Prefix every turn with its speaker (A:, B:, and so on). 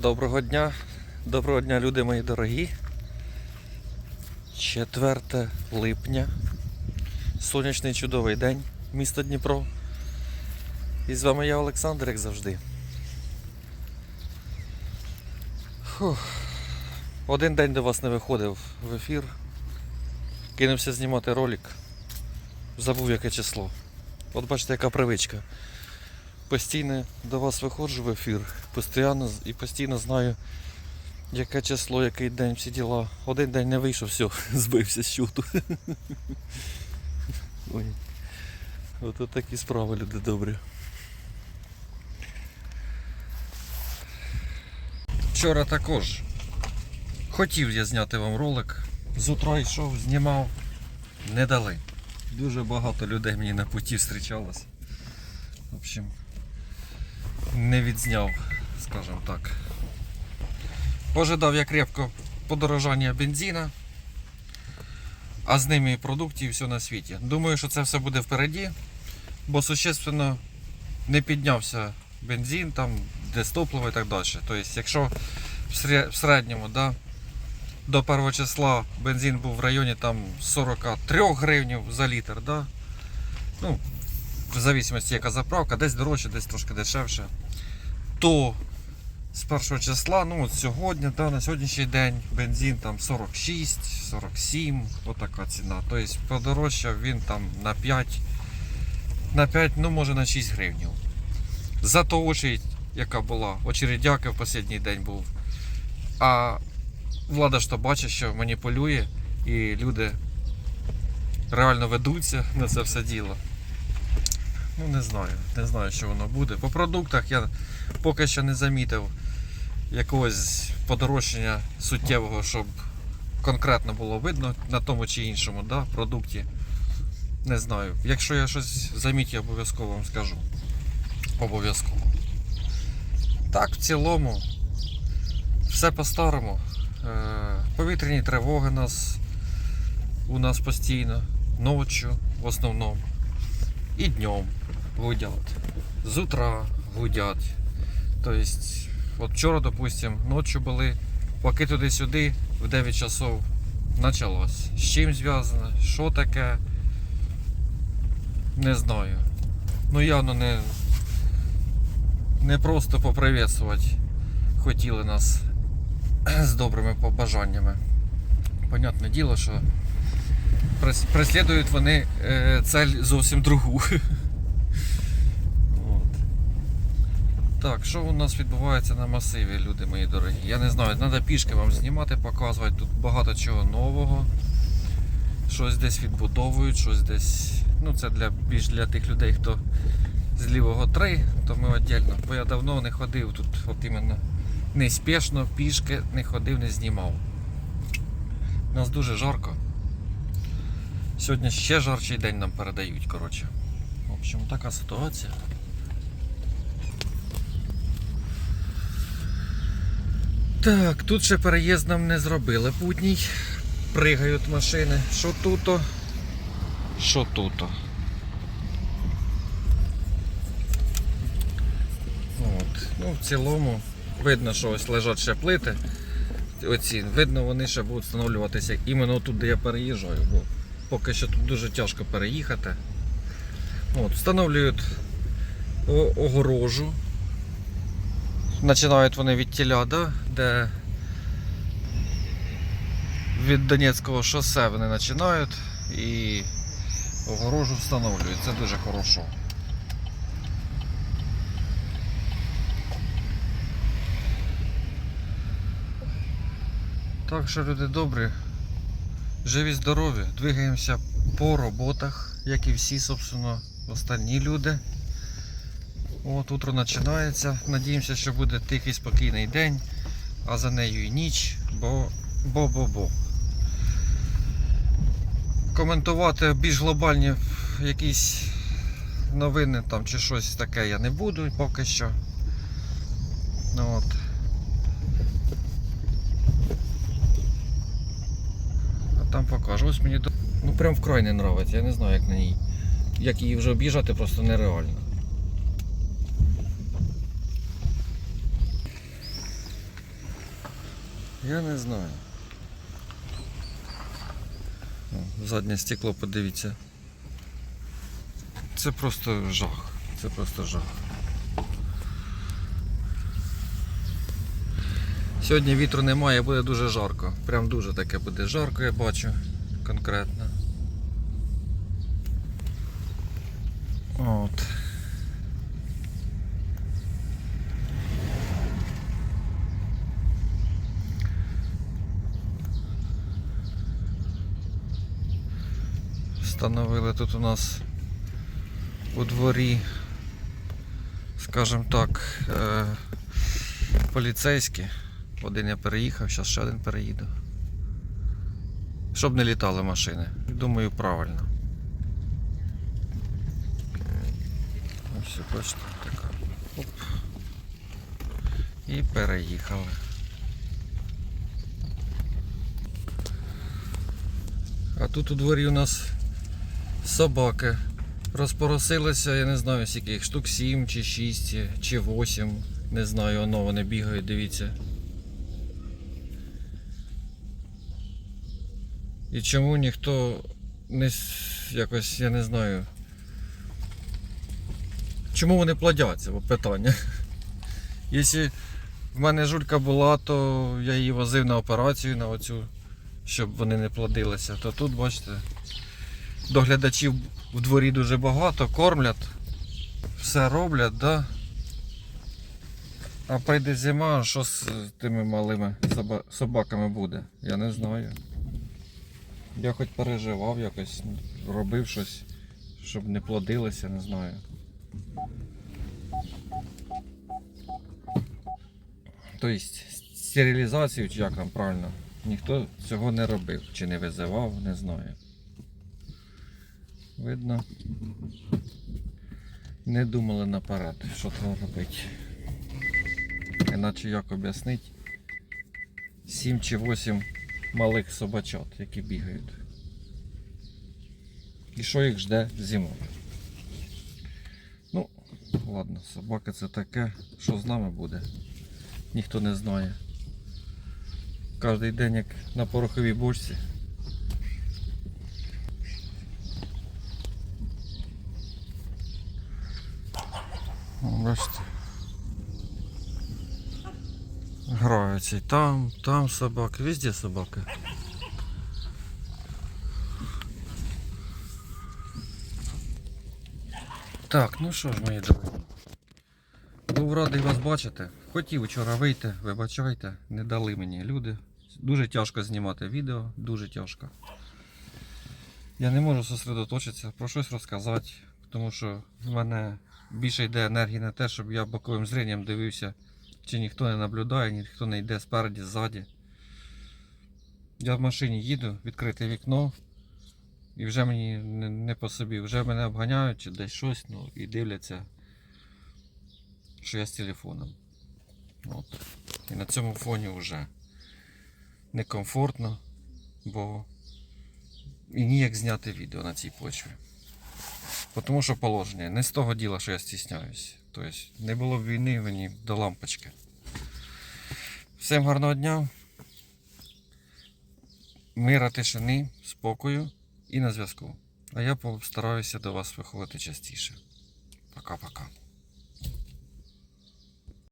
A: Доброго дня, доброго дня, люди мої дорогі. 4 липня. Сонячний чудовий день, місто Дніпро. І з вами я Олександр, як завжди. Фух. Один день до вас не виходив в ефір. Кинувся знімати ролик. Забув яке число. От бачите, яка привичка. Постійно до вас виходжу в ефір, постійно і постійно знаю, яке число, який день, всі діла. Один день не вийшов, все, збився з чуту. Ой. Ото такі справи, люди добрі. Вчора також хотів я зняти вам ролик. З утра йшов, знімав, не дали. Дуже багато людей мені на путі зустрічалось. В общем, не відзняв, скажімо так. Ожидав я крепко подорожання бензина, а з ними і продуктів і все на світі. Думаю, що це все буде впереді, бо существенно не піднявся бензин, там, де топливо і так далі. Тобто, якщо в середньому да, до 1 числа бензин був в районі там, 43 гривень за літр, да, ну, в зависимості яка заправка, десь дорожче, десь трошки дешевше. То з першого числа, ну от сьогодні, да, на сьогоднішній день бензин там 46, 47, отака ціна. Тобто подорожчав він там на 5, на 5, ну може на 6 гривень. Зато очередь, яка була, очередяка в останній день був. А влада ж то бачить, що маніпулює і люди реально ведуться на це все діло. Ну не знаю, не знаю, що воно буде. По продуктах я поки що не замітив якогось подорожчання суттєвого, щоб конкретно було видно на тому чи іншому да, продукті. Не знаю. Якщо я щось замітю, обов'язково вам скажу. Обов'язково. Так, в цілому, все по-старому. Е, Повітряні тривоги нас, у нас постійно, ночі в основному і днем гудять. З утра гудять. Тобто, от вчора, допустим, ночі були, поки туди-сюди, в 9 часов почалось. З чим зв'язано, що таке, не знаю. Ну явно не, не просто поприветствувати хотіли нас з добрими побажаннями. Понятне діло, що преслідують вони е, цель зовсім другу. Так, що у нас відбувається на масиві, люди мої дорогі? Я не знаю, треба пішки вам знімати, показувати. Тут багато чого нового. Щось десь відбудовують, щось десь. Ну це для більш для тих людей, хто з лівого 3, то ми віддільно. Бо я давно не ходив тут, от іменно неспішно, пішки не ходив, не знімав. У нас дуже жарко. Сьогодні ще жарчий день нам передають, коротше. В общем, така ситуація. Так, тут ще переїзд нам не зробили путній. Пригають машини. Що туто? Що туто? От. Ну, в цілому видно, що ось лежать ще плити. Оці, видно, вони ще будуть встановлюватися іменно тут, де я переїжджаю, бо поки що тут дуже тяжко переїхати. От, встановлюють огорожу. Починають вони від тіля, де від Донецького шосе вони починають і огорожу встановлюють. Це дуже хорошо. Так що, люди добрі, живі, здорові, двигаємося по роботах, як і всі, собственно, останні люди. От утро починається. Надіємося, що буде тихий, спокійний день, а за нею і ніч, бо бо-бо-бо. Коментувати більш глобальні якісь новини там чи щось таке я не буду поки що. От. А там покажу. Ось мені ну прям вкрай не нравиться. Я не знаю як на ній. Як її вже об'їжджати просто нереально. Я не знаю. Заднє стекло, подивіться. Це просто жах. Це просто жах. Сьогодні вітру немає, буде дуже жарко. Прям дуже таке буде жарко, я бачу конкретно. От. Встановили тут у нас у дворі, скажімо так, е, поліцейські. Один я переїхав, зараз ще один переїду. Щоб не літали машини. Думаю, правильно. Ось бачите, така. Оп. І переїхали. А тут у дворі у нас собаки. Розпоросилися, я не знаю, скільки їх, штук 7 чи 6 чи 8. Не знаю, воно вони бігають, дивіться. І чому ніхто не якось, я не знаю. Чому вони плодяться? Питання. Якщо в мене жулька була, то я її возив на операцію на оцю, щоб вони не плодилися. То тут, бачите, доглядачів в дворі дуже багато, кормлять, все роблять, да? А прийде зима, що з тими малими собаками буде? Я не знаю. Я хоч переживав якось, робив щось, щоб не плодилися, не знаю. Тобто стерилізацію, чи як там правильно, ніхто цього не робив, чи не визивав, не знаю. Видно, не думали наперед, що треба робити. Іначе як об'яснити 7 чи 8 малих собачат, які бігають. І що їх жде зимою. Ну, ладно, собака це таке, що з нами буде, ніхто не знає. Кожний день як на пороховій бочці. Бачите. Граються там, там собаки, везде собаки. Так, ну що ж, мої дорогі. Був радий вас бачити. Хотів вчора вийти, вибачайте, не дали мені люди. Дуже тяжко знімати відео, дуже тяжко. Я не можу зосередоточитися, про щось розказати, тому що в мене більше йде енергії на те, щоб я боковим зренням дивився, чи ніхто не наблюдає, ніхто не йде спереді, ззаді. Я в машині їду, відкрите вікно, і вже мені не, по собі, вже мене обганяють чи десь щось, ну і дивляться, що я з телефоном. От. І на цьому фоні вже некомфортно, бо і ніяк зняти відео на цій почві. Тому що положення. Не з того діла, що я стісняюсь. Тобто не було б війни мені до лампочки. Всім гарного дня. Мира, тишини, спокою і на зв'язку. А я постараюся до вас виходити частіше. Пока-пока.